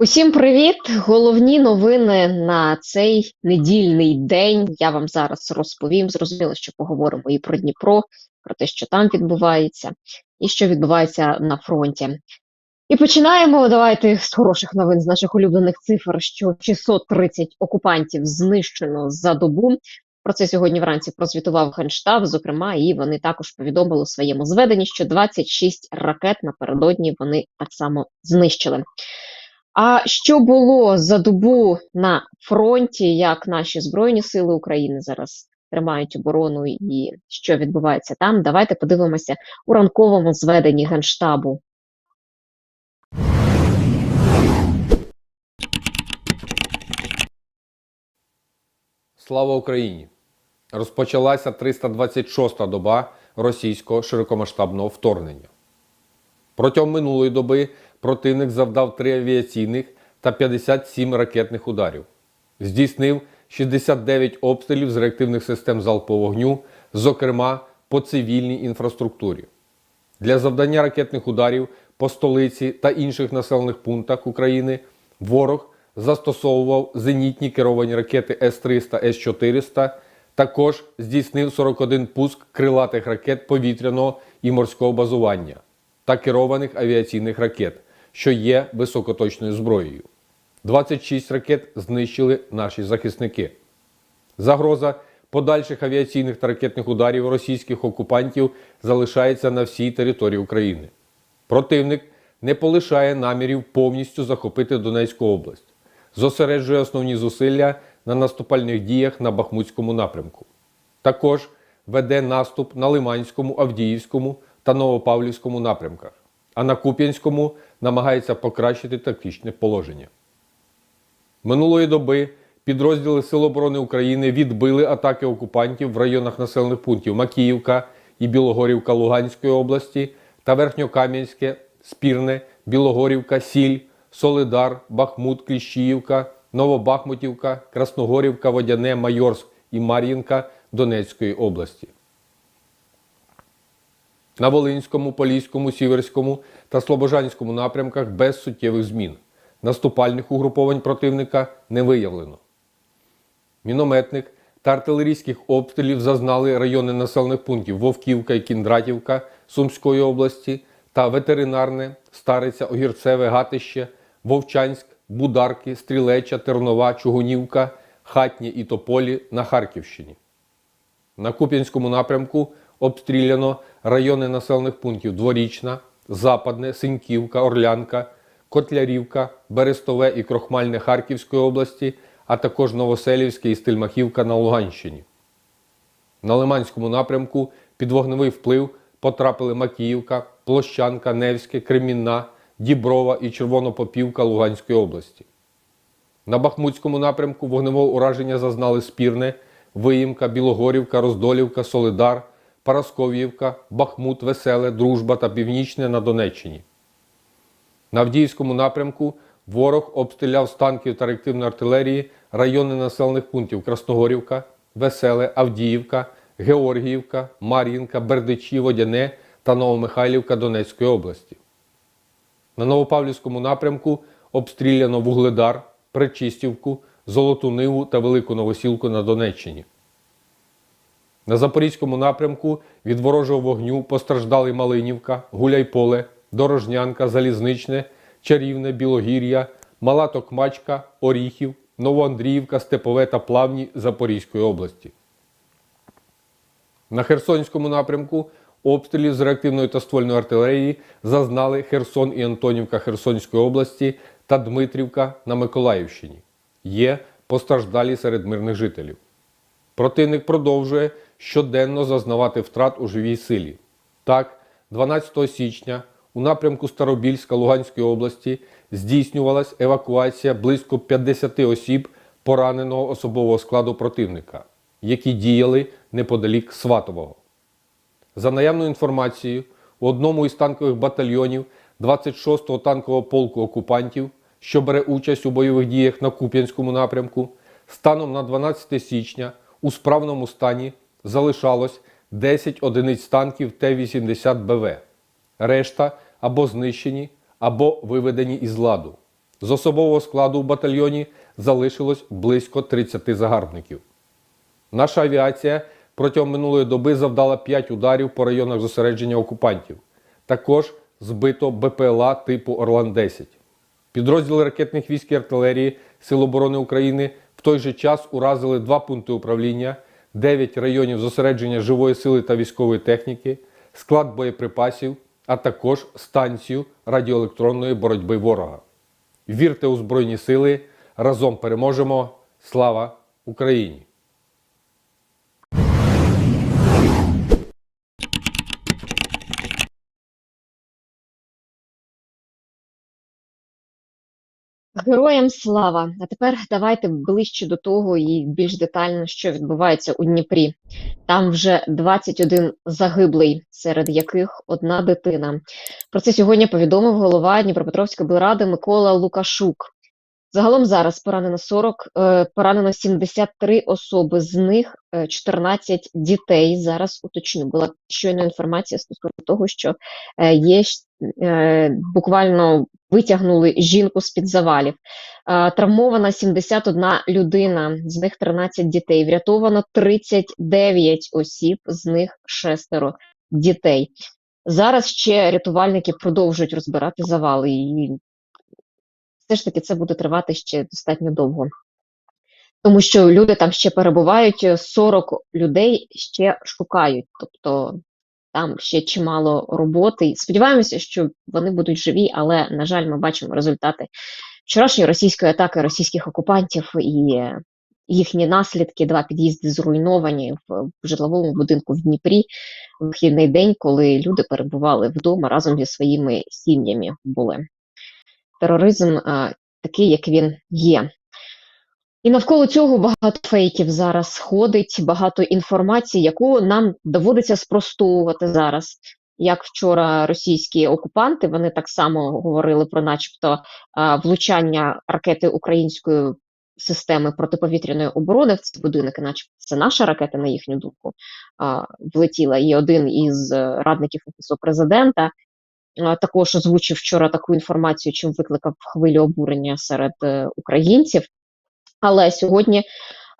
Усім привіт! Головні новини на цей недільний день. Я вам зараз розповім. Зрозуміло, що поговоримо і про Дніпро, про те, що там відбувається, і що відбувається на фронті. І починаємо. Давайте з хороших новин з наших улюблених цифр, що 630 окупантів знищено за добу. Про це сьогодні вранці прозвітував Генштаб, зокрема, і вони також повідомили у своєму зведенні, що 26 ракет напередодні вони так само знищили. А що було за добу на фронті, як наші Збройні Сили України зараз тримають оборону і що відбувається там? Давайте подивимося у ранковому зведенні Генштабу. Слава Україні! Розпочалася 326-та доба російського широкомасштабного вторгнення. Протягом минулої доби противник завдав 3 авіаційних та 57 ракетних ударів. Здійснив 69 обстрілів з реактивних систем залпового вогню, зокрема по цивільній інфраструктурі. Для завдання ракетних ударів по столиці та інших населених пунктах України ворог застосовував зенітні керовані ракети С-300, С-400, також здійснив 41 пуск крилатих ракет повітряного і морського базування та керованих авіаційних ракет, що є високоточною зброєю. 26 ракет знищили наші захисники. Загроза подальших авіаційних та ракетних ударів російських окупантів залишається на всій території України. Противник не полишає намірів повністю захопити Донецьку область, зосереджує основні зусилля на наступальних діях на Бахмутському напрямку. Також веде наступ на Лиманському, Авдіївському та Новопавлівському напрямках, а на Куп'янському намагається покращити тактичне положення. Минулої доби підрозділи Сил оборони України відбили атаки окупантів в районах населених пунктів Макіївка і Білогорівка Луганської області та Верхньокам'янське, Спірне, Білогорівка, Сіль, Солидар, Бахмут, Кліщіївка, Новобахмутівка, Красногорівка, Водяне, Майорськ і Мар'їнка Донецької області. На Волинському, Поліському, Сіверському та Слобожанському напрямках без суттєвих змін. Наступальних угруповань противника не виявлено. Мінометник та артилерійських обстрілів зазнали райони населених пунктів Вовківка і Кіндратівка Сумської області та ветеринарне, Стариця, Огірцеве, Гатище, Вовчанськ, Бударки, Стрілеча, Тернова, Чугунівка, Хатні і Тополі на Харківщині. На Куп'янському напрямку обстріляно райони населених пунктів Дворічна, Западне, Синьківка, Орлянка, Котлярівка, Берестове і Крохмальне Харківської області, а також Новоселівське і Стельмахівка на Луганщині. На Лиманському напрямку під вогневий вплив потрапили Макіївка, Площанка, Невське, Кремінна, Діброва і Червонопопівка Луганської області. На Бахмутському напрямку вогневого ураження зазнали Спірне, Виїмка, Білогорівка, Роздолівка, Солидар, Парасков'ївка, Бахмут, Веселе, Дружба та Північне на Донеччині. На Авдіївському напрямку ворог обстріляв з танків та реактивної артилерії райони населених пунктів Красногорівка, Веселе, Авдіївка, Георгіївка, Мар'їнка, Бердичі, Водяне та Новомихайлівка Донецької області. На Новопавлівському напрямку обстріляно Вугледар, Пречистівку, Золоту Ниву та Велику Новосілку на Донеччині. На Запорізькому напрямку від ворожого вогню постраждали Малинівка, Гуляйполе, Дорожнянка, Залізничне, Чарівне, Білогір'я, Мала Токмачка, Оріхів, Новоандріївка, Степове та Плавні Запорізької області. На Херсонському напрямку обстрілів з реактивної та ствольної артилерії зазнали Херсон і Антонівка Херсонської області та Дмитрівка на Миколаївщині. Є постраждалі серед мирних жителів. Противник продовжує щоденно зазнавати втрат у живій силі. Так, 12 січня у напрямку Старобільська Луганської області здійснювалась евакуація близько 50 осіб пораненого особового складу противника, які діяли неподалік Сватового. За наявною інформацією, у одному із танкових батальйонів 26-го танкового полку окупантів, що бере участь у бойових діях на Куп'янському напрямку, станом на 12 січня у справному стані залишалось 10 одиниць танків Т-80 БВ. Решта або знищені, або виведені із ладу. З особового складу у батальйоні залишилось близько 30 загарбників. Наша авіація протягом минулої доби завдала 5 ударів по районах зосередження окупантів. Також збито БПЛА типу Орлан-10. Підрозділи ракетних військ і артилерії Сил оборони України в той же час уразили два пункти управління, 9 районів зосередження живої сили та військової техніки, склад боєприпасів, а також станцію радіоелектронної боротьби ворога. Вірте у Збройні Сили! Разом переможемо! Слава Україні! Героям слава! А тепер давайте ближче до того і більш детально, що відбувається у Дніпрі. Там вже 21 загиблий, серед яких одна дитина. Про це сьогодні повідомив голова Дніпропетровської облради Микола Лукашук. Загалом зараз поранено 40, е, поранено 73 особи, з них е, 14 дітей. Зараз уточню, була щойно інформація стосовно того, що е, є е, буквально витягнули жінку з-під завалів. Е, Травмована 71 людина, з них 13 дітей. Врятовано 39 осіб, з них шестеро дітей. Зараз ще рятувальники продовжують розбирати завали, і все ж таки це буде тривати ще достатньо довго. Тому що люди там ще перебувають, е, 40 людей ще шукають, тобто там ще чимало роботи. Сподіваємося, що вони будуть живі, але, на жаль, ми бачимо результати вчорашньої російської атаки російських окупантів і е, їхні наслідки. Два під'їзди зруйновані в, житловому будинку в Дніпрі. Вихідний день, коли люди перебували вдома разом зі своїми сім'ями були. Тероризм е, такий, як він є. І навколо цього багато фейків зараз ходить, багато інформації, яку нам доводиться спростовувати зараз. Як вчора російські окупанти, вони так само говорили про, начебто, а, влучання ракети української системи протиповітряної оборони в цей будинок, начебто це наша ракета, на їхню думку, а, влетіла. І один із е, радників офісу президента також озвучив вчора таку інформацію, чим викликав хвилю обурення серед е, українців. Але сьогодні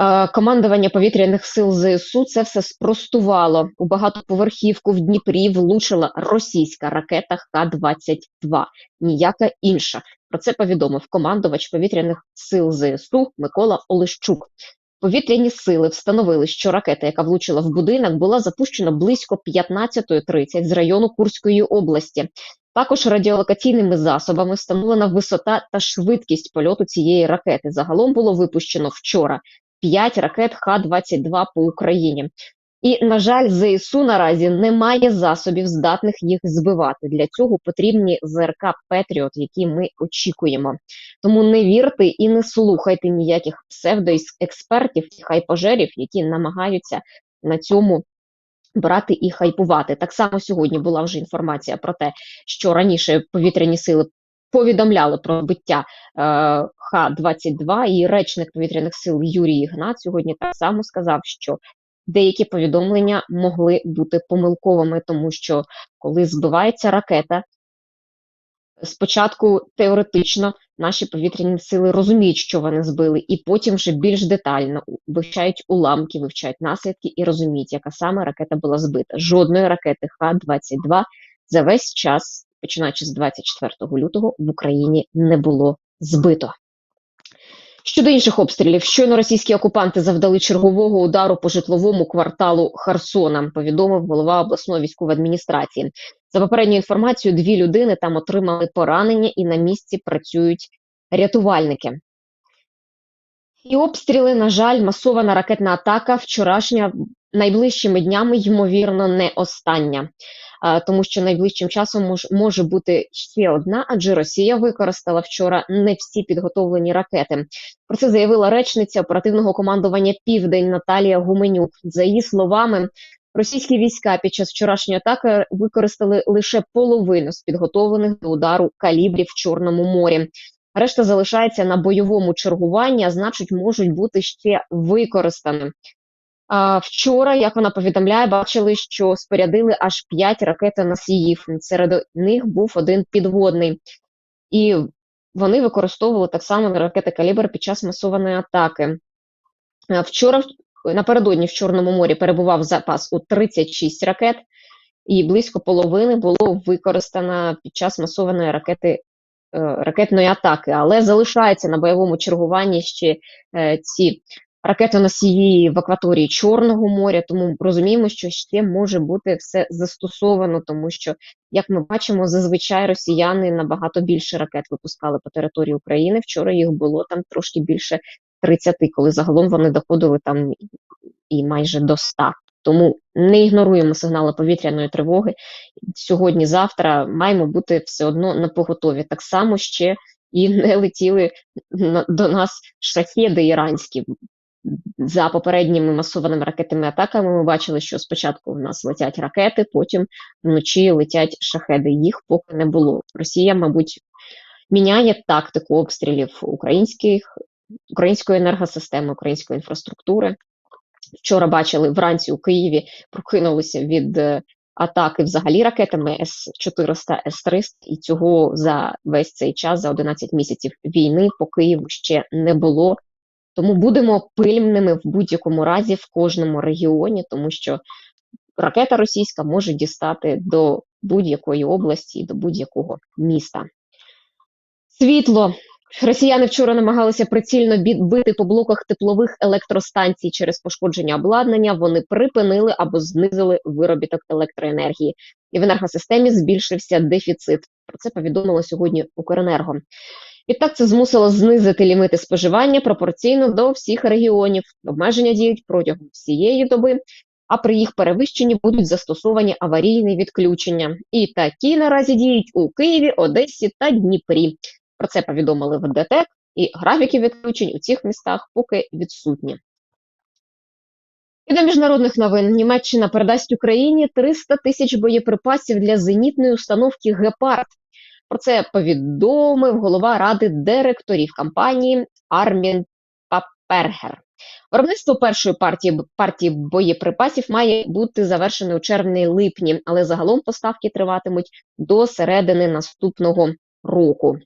е, командування повітряних сил ЗСУ це все спростувало. У багатоповерхівку в Дніпрі влучила російська ракета Х-22, ніяка інша. Про це повідомив командувач повітряних сил ЗСУ Микола Олещук. Повітряні сили встановили, що ракета, яка влучила в будинок, була запущена близько 15.30 з району Курської області. Також радіолокаційними засобами встановлена висота та швидкість польоту цієї ракети. Загалом було випущено вчора 5 ракет Х-22 по Україні. І, на жаль, ЗСУ наразі немає засобів, здатних їх збивати. Для цього потрібні ЗРК Петріот, які ми очікуємо. Тому не вірте і не слухайте ніяких псевдоекспертів і хайпожерів, які намагаються на цьому брати і хайпувати. Так само сьогодні була вже інформація про те, що раніше повітряні сили повідомляли про збиття е, Х-22, і речник повітряних сил Юрій Ігнат сьогодні так само сказав, що деякі повідомлення могли бути помилковими, тому що коли збивається ракета, спочатку теоретично наші повітряні сили розуміють, що вони збили, і потім вже більш детально вивчають уламки, вивчають наслідки і розуміють, яка саме ракета була збита. Жодної ракети Х-22 за весь час, починаючи з 24 лютого, в Україні не було збито. Щодо інших обстрілів, щойно російські окупанти завдали чергового удару по житловому кварталу Херсона, повідомив голова обласної військової адміністрації. За попередньою інформацією, дві людини там отримали поранення і на місці працюють рятувальники. І обстріли, на жаль, масована ракетна атака вчорашня найближчими днями, ймовірно, не остання. Тому що найближчим часом мож, може бути ще одна, адже Росія використала вчора не всі підготовлені ракети. Про це заявила речниця оперативного командування Південь Наталія Гуменюк. За її словами, російські війська під час вчорашньої атаки використали лише половину з підготовлених до удару калібрів в Чорному морі. Решта залишається на бойовому чергуванні, а значить, можуть бути ще використані. Вчора, як вона повідомляє, бачили, що спорядили аж 5 ракетоносіїв. Серед них був один підводний. І вони використовували так само ракети калібр під час масованої атаки. Вчора напередодні в Чорному морі перебував запас у 36 ракет, і близько половини було використано під час масованої ракети е, ракетної атаки, але залишається на бойовому чергуванні ще е, ці ракетоносії в акваторії Чорного моря, тому розуміємо, що ще може бути все застосовано, тому що, як ми бачимо, зазвичай росіяни набагато більше ракет випускали по території України. Вчора їх було там трошки більше 30, коли загалом вони доходили там і майже до 100. Тому не ігноруємо сигнали повітряної тривоги. Сьогодні-завтра маємо бути все одно на поготові. Так само ще і не летіли до нас шахеди іранські. За попередніми масованими ракетними атаками ми бачили, що спочатку в нас летять ракети, потім вночі летять шахеди. Їх поки не було. Росія, мабуть, міняє тактику обстрілів українських, української енергосистеми, української інфраструктури. Вчора бачили вранці у Києві, прокинулися від е, атаки взагалі ракетами С-400, С-300, і цього за весь цей час, за 11 місяців війни по Києву ще не було. Тому будемо пильними в будь-якому разі в кожному регіоні, тому що ракета російська може дістати до будь-якої області, до будь-якого міста. Світло. Росіяни вчора намагалися прицільно бити по блоках теплових електростанцій через пошкодження обладнання. Вони припинили або знизили виробіток електроенергії, і в енергосистемі збільшився дефіцит. Про це повідомило сьогодні Укренерго. Відтак це змусило знизити ліміти споживання пропорційно до всіх регіонів. Обмеження діють протягом всієї доби, а при їх перевищенні будуть застосовані аварійні відключення. І такі наразі діють у Києві, Одесі та Дніпрі. Про це повідомили в ДТЕК, і графіки відключень у цих містах поки відсутні. І до міжнародних новин Німеччина передасть Україні 300 тисяч боєприпасів для зенітної установки Гепард. Про це повідомив голова ради директорів компанії Армін Папергер. Виробництво першої партії партії боєприпасів має бути завершене у червні-липні, але загалом поставки триватимуть до середини наступного року.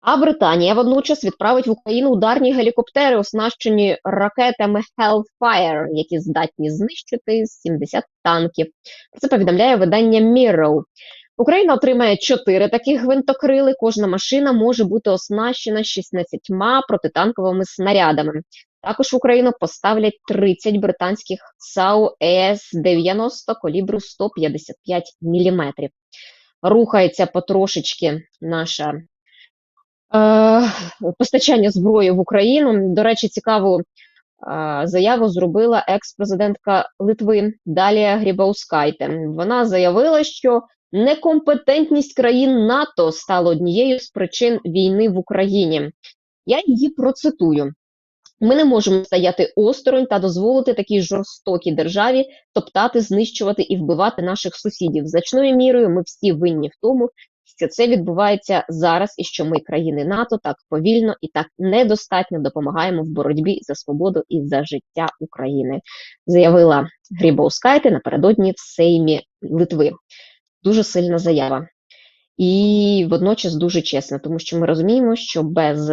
А Британія водночас відправить в Україну ударні гелікоптери, оснащені ракетами Hellfire, які здатні знищити 70 танків. Про це повідомляє видання Mirror. Україна отримає 4 таких гвинтокрили. Кожна машина може бути оснащена 16 протитанковими снарядами. Також в Україну поставлять 30 британських САУ ЕС-90 калібру 155 мм. Рухається потрошечки наша е, постачання зброї в Україну. До речі, цікаву е, заяву зробила екс-президентка Литви Далія Грібаускайте. Вона заявила, що некомпетентність країн НАТО стала однією з причин війни в Україні. Я її процитую. Ми не можемо стояти осторонь та дозволити такій жорстокій державі топтати, знищувати і вбивати наших сусідів. Значною мірою ми всі винні в тому, що це відбувається зараз, і що ми, країни НАТО, так повільно і так недостатньо допомагаємо в боротьбі за свободу і за життя України, заявила Грібаускайте напередодні в Сеймі Литви. Дуже сильна заява. І водночас дуже чесна, тому що ми розуміємо, що без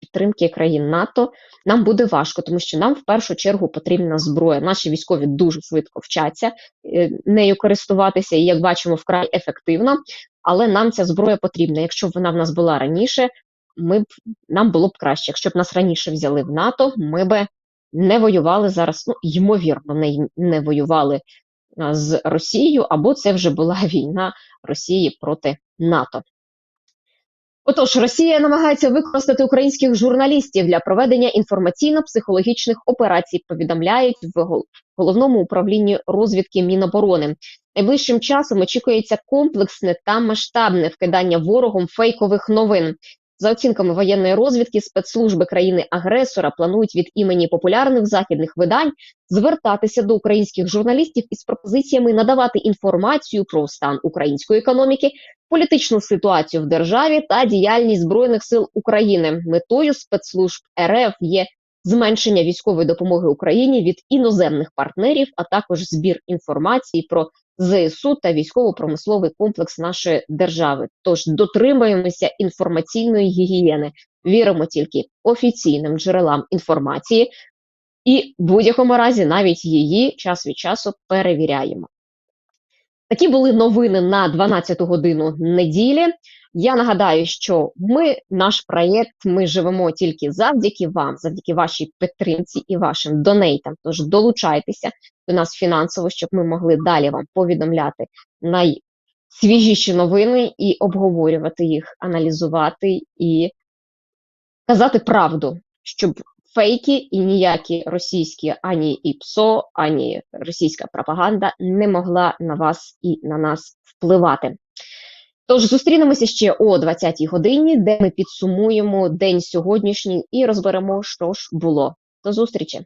підтримки країн НАТО нам буде важко, тому що нам в першу чергу потрібна зброя. Наші військові дуже швидко вчаться е, нею користуватися, і як бачимо, вкрай ефективно. Але нам ця зброя потрібна. Якщо б вона в нас була раніше, ми б нам було б краще. Якщо б нас раніше взяли в НАТО, ми б не воювали зараз. Ну ймовірно, не, не воювали з Росією, або це вже була війна Росії проти НАТО. Отож, Росія намагається використати українських журналістів для проведення інформаційно-психологічних операцій. Повідомляють в головному управлінні розвідки Міноборони. Найближчим часом очікується комплексне та масштабне вкидання ворогом фейкових новин. За оцінками воєнної розвідки, спецслужби країни-агресора планують від імені популярних західних видань звертатися до українських журналістів із пропозиціями надавати інформацію про стан української економіки, політичну ситуацію в державі та діяльність збройних сил України. Метою спецслужб РФ є зменшення військової допомоги Україні від іноземних партнерів, а також збір інформації про ЗСУ та військово-промисловий комплекс нашої держави. Тож дотримуємося інформаційної гігієни, віримо тільки офіційним джерелам інформації, і в будь-якому разі навіть її час від часу перевіряємо. Такі були новини на 12 годину неділі. Я нагадаю, що ми, наш проєкт, ми живемо тільки завдяки вам, завдяки вашій підтримці і вашим донейтам. Тож долучайтеся до нас фінансово, щоб ми могли далі вам повідомляти найсвіжіші новини і обговорювати їх, аналізувати і казати правду, щоб фейки і ніякі російські ані ІПСО, ані російська пропаганда не могла на вас і на нас впливати. Тож зустрінемося ще о 20-й годині, де ми підсумуємо день сьогоднішній і розберемо, що ж було. До зустрічі!